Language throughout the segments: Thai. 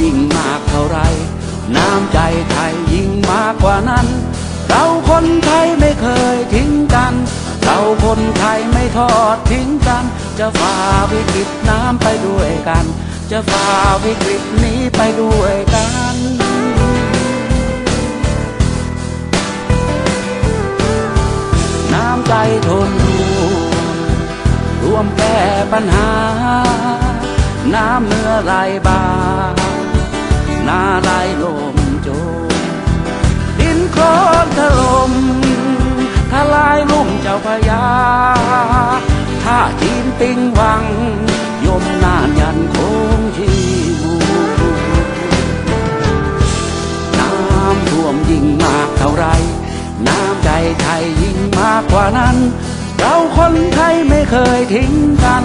ยิงมากเท่าไร น้ำใจไทยยิ่งมากกว่านั้น เราคนไทยไม่เคยทิ้งกัน เราคนไทยไม่ทอดทิ้งกัน จะฝ่าวิกฤตน้ำไปด้วยกัน จะฝ่าวิกฤตนี้ไปด้วยกันน้ำใจทนร่วมแก้ปัญหา น้ำเมื่อไหลบาห น้าไหลลมโจมดินโคลนถล่มทลายลุ่มเจ้าพยาถ้าจีนติงวัง ยมนานยันคงชีวูน้ำท่วมยิ่งมากเท่าไร น้ำใจไทยยิ่งมากกว่านั้น เราคนไทยไม่เคยทิ้งกัน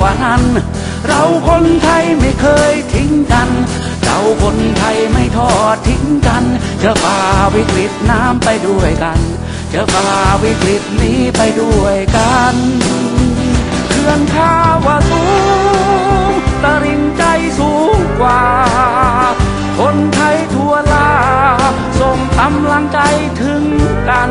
กว่านั้น เราคนไทยไม่เคยทิ้งกัน เราคนไทยไม่ทอดทิ้งกันจะฝ่าวิกฤตน้ำไปด้วยกันจะฝ่าวิกฤตนี้ไปด้วยกันเขื่อนข้าวสูงตะริงใจสูงกว่า คนไทยทั่วลาส่งกำลังใจถึงกัน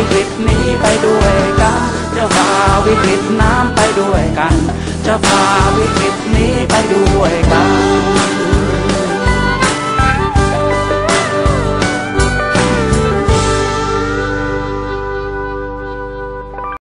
วิกฤตนี้ไปด้วยกัน จะพาวิกฤตน้ำไปด้วยกัน จะพาวิกฤตนี้ไปด้วยกัน